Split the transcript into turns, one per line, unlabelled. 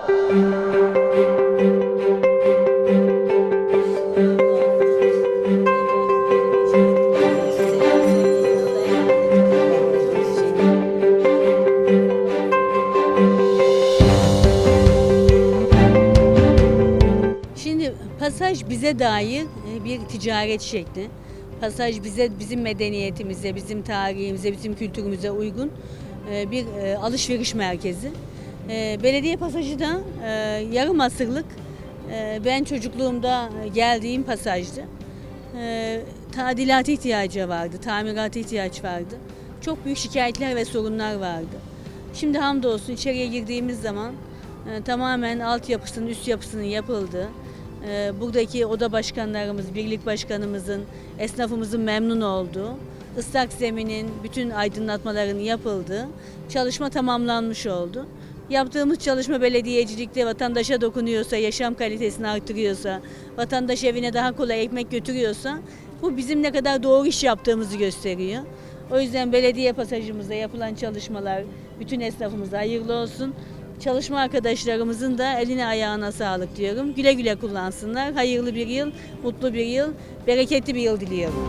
Şimdi pasaj bize dair e, bir ticaret şekli. Pasaj bize bizim medeniyetimize, bizim tarihimize, bizim kültürümüze uygun e, bir e, alışveriş merkezi. E, Belediye pasajı da e, yarım asırlık e, ben çocukluğumda geldiğim pasajdı. E, Tadilata ihtiyacı vardı, tamirata ihtiyaç vardı. Çok büyük şikayetler ve sorunlar vardı. Şimdi hamdolsun içeriye girdiğimiz zaman e, tamamen altyapısının, üst yapısının yapıldığı, e, buradaki oda başkanlarımız, birlik başkanımızın, esnafımızın memnun olduğu, ıslak zeminin bütün aydınlatmaların yapıldığı çalışma tamamlanmış oldu. Yaptığımız çalışma belediyecilikte vatandaşa dokunuyorsa, yaşam kalitesini artırıyorsa, vatandaş evine daha kolay ekmek götürüyorsa bu bizim ne kadar doğru iş yaptığımızı gösteriyor. O yüzden belediye pasajımızda yapılan çalışmalar bütün esnafımıza hayırlı olsun. Çalışma arkadaşlarımızın da eline ayağına sağlık diyorum. Güle güle kullansınlar. Hayırlı bir yıl, mutlu bir yıl, bereketli bir yıl diliyorum.